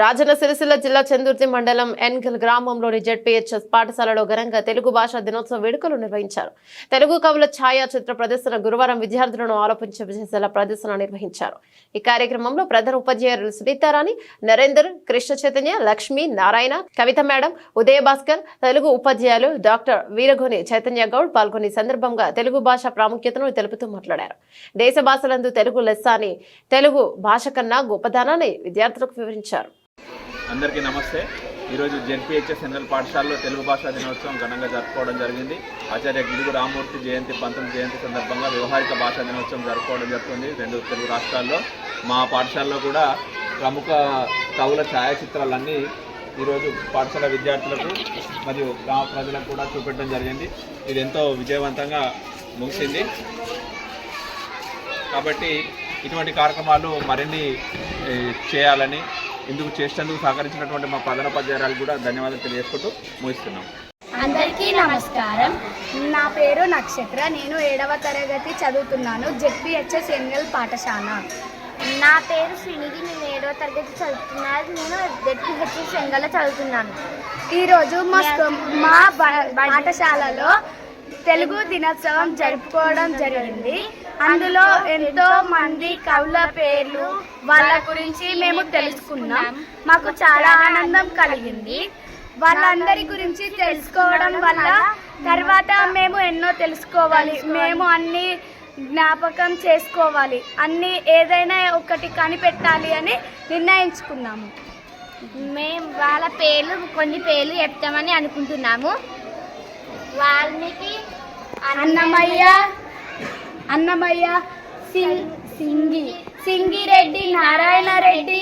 రాజన్న సిరిసిల్ల జిల్లా చందుర్తి మండలం ఎన్గల్ గ్రామంలోని జెడ్పీహెచ్ఎస్ పాఠశాలలో ఘనంగా తెలుగు భాషా దినోత్సవ వేడుకలు నిర్వహించారు. తెలుగు కవుల ఛాయాచిత్ర ప్రదర్శన గురువారం విద్యార్థులను ఆలోచించేలా ప్రదర్శన నిర్వహించారు. ఈ కార్యక్రమంలో ప్రధాన ఉపాధ్యాయులు సునీతారాణి నరేందర్ కృష్ణ చైతన్య లక్ష్మి నారాయణ కవిత మేడం ఉదయ భాస్కర్ తెలుగు ఉపాధ్యాయులు డాక్టర్ వీరగోని చైతన్య గౌడ్ పాల్గొని సందర్భంగా తెలుగు భాష ప్రాముఖ్యతను తెలుపుతూ మాట్లాడారు. దేశ భాషలందు తెలుగు లెస్స అని తెలుగు భాష కన్నా గొప్పదనాన్ని విద్యార్థులకు వివరించారు. అందరికీ నమస్తే. ఈరోజు జెడ్పీహెచ్ఎస్ ఎన్ఎల్ పాఠశాలలో తెలుగు భాషా దినోత్సవం ఘనంగా జరుపుకోవడం జరిగింది. ఆచార్య గిడుగు రామూర్తి జయంతి పంతొమ్మిది జయంతి సందర్భంగా వ్యవహారిక భాషా దినోత్సవం జరుపుకోవడం జరుగుతుంది. రెండు తెలుగు రాష్ట్రాల్లో మా పాఠశాలలో కూడా ప్రముఖ కవుల ఛాయాచిత్రాలన్నీ ఈరోజు పాఠశాల విద్యార్థులకు మరియు గ్రామ ప్రజలకు కూడా చూపెట్టడం జరిగింది. ఇది ఎంతో విజయవంతంగా ముగిసింది. కాబట్టి ఇటువంటి కార్యక్రమాలు మరిన్ని చేయాలని ఇందుకు చేసినందుకు సహకరించినటువంటి మా ప్రధానోపాధ్యాయురాలు కూడా ధన్యవాదాలు తెలియజేసుకుంటూ ముగిస్తున్నాం. అందరికీ నమస్కారం. నా పేరు నక్షత్ర. నేను ఏడవ తరగతి చదువుతున్నాను. జెడ్పిహెచ్ఎస్ ఎన్ఎల్ పాఠశాల. నా పేరు శ్రీనిధి. నేను ఏడవ తరగతి చదువుతున్నాను నేను జెడ్పిహెచ్ఎస్ సెంగల్లో చదువుతున్నాను. ఈరోజు మా మా పాఠశాలలో తెలుగు దినోత్సవం జరుపుకోవడం జరిగింది. అందులో ఎంతో మంది కవుల పేర్లు వాళ్ళ గురించి మేము తెలుసుకున్నాం. మాకు చాలా ఆనందం కలిగింది. వాళ్ళందరి గురించి తెలుసుకోవడం వల్ల తర్వాత మేము ఎన్నో తెలుసుకోవాలి. మేము అన్ని జ్ఞాపకం చేసుకోవాలి. అన్ని ఏదైనా ఒకటి కనిపెట్టాలి అని నిర్ణయించుకున్నాము. మేము వాళ్ళ పేర్లు కొన్ని పేర్లు చెప్తామని అనుకుంటున్నాము. వాల్మీకి అన్నమయ్య. అన్నమయ్య. సింగి సింగిరెడ్డి నారాయణ రెడ్డి